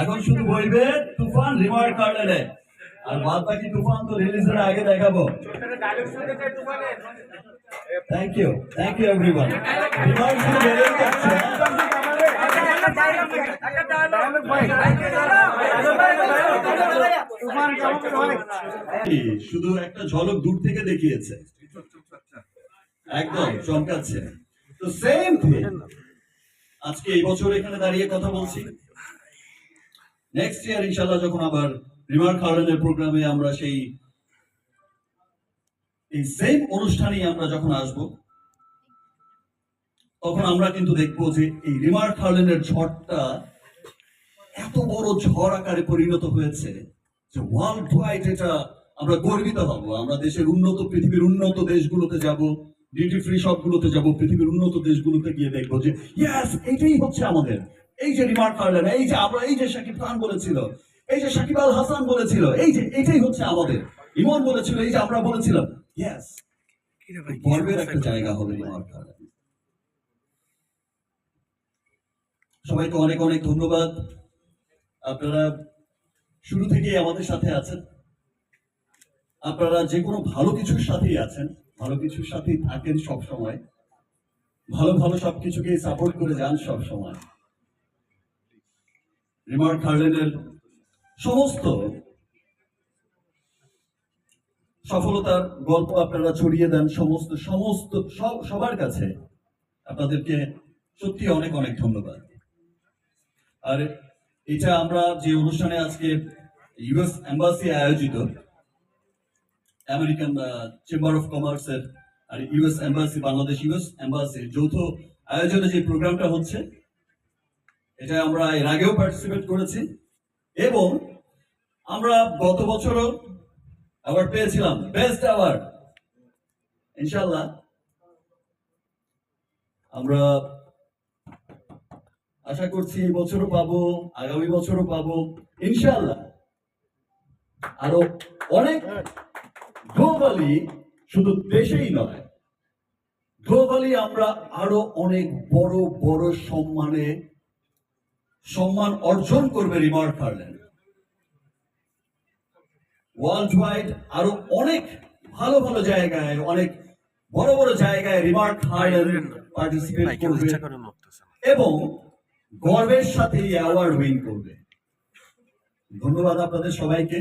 এখন শুধু বলবে, তুফান রিমার্ক কার্ডে আর বাদ বাকি তুফান তো রিলিজের আগে দেখাবো। Thank you thank you everyone শুধু যাচ্ছে। শুধু একটা ঝলক দূর থেকে দেখিয়েছে। একদম, চমকাচ্ছে। তো সেম থিং আজকে এই বছর এখানে দাঁড়িয়ে কথা বলছি। নেক্সট ইয়ার ইনশাল্লাহ যখন আবার রিমার কার্ডেনের প্রোগ্রামে আমরা সেই এই সেম অনুষ্ঠানে আমরা যখন আসব, তখন আমরা কিন্তু দেখব যে এই রিমার কার্ডেনের ঝড়টা এত বড় ঝড় আকারে পরিণত হয়েছে যে ওয়ার্ল্ড ওয়াইড এটা আমরা গর্বিত হব। আমরা দেশের উন্নত, পৃথিবীর উন্নত দেশগুলোতে যাব ডিউটি ফ্রি সবগুলোতে যাব, পৃথিবীর উন্নত দেশগুলোতে গিয়ে দেখব যে ইয়াস এটাই হচ্ছে আমাদের এই যে রিমার্ক কার্লেন এই যে আমরা এই যে সাকিব খান বলেছিল এই যে সাকিব আল হাসান বলেছিল এই যে এটাই হচ্ছে আমাদের। ইমন বলেছিল এই যে আমরা বলেছিলাম ইয়াস গর্বের একটা জায়গা হবে রিমার্ক কার্লেন সবাইকে অনেক অনেক ধন্যবাদ। আপনারা শুরু থেকেই আমাদের সাথে আছেন। আপনারা যে কোনো ভালো কিছুর সাথেই আছেন ভালো কিছুর সাথেই থাকেন সব সময় ভালো ভালো সবকিছুকে সাপোর্ট করে যান সব সময় রিমার্ক হার্লেনের সমস্ত সফলতার গল্প আপনারা ছড়িয়ে দেন, সমস্ত সমস্ত, সব, সবার কাছে আপনাদেরকে সত্যি অনেক অনেক ধন্যবাদ। আর এটা আমরা যে অনুষ্ঠানে আজকে ইউএস এম্বাসি আয়োজিত, আমেরিকান চেম্বার অফ কমার্সের আর ইউএস এম্বাসি, বাংলাদেশ ইউএস এম্বাসির যৌথ আয়োজনে যে প্রোগ্রামটা হচ্ছে এটা আমরা এর আগেও পার্টিসিপেট করেছি এবং আমরা গত বছরও অ্যাওয়ার্ড পেয়েছিলাম বেস্ট অ্যাওয়ার্ড ইনশাল্লাহ আমরা আশা করছি এই বছরও পাবো, আগামী বছরও পাবো ইনশাল্লাহ আরও অনেক গ্লোবালি শুধু দেশেই নয় গ্লোবালি আমরা আরও অনেক বড় বড় সম্মানে সম্মান অর্জন করবে রিমার্ক হার্লেন ওয়ার্ল্ড ওয়াইড আরও অনেক ভালো ভালো জায়গায় অনেক বড় বড় জায়গায় রিমার্ক পার্টিসিপেট করবে এবং গর্বের সাথে এই অ্যাওয়ার্ড উইন করবে। ধন্যবাদ আপনাদের সবাইকে।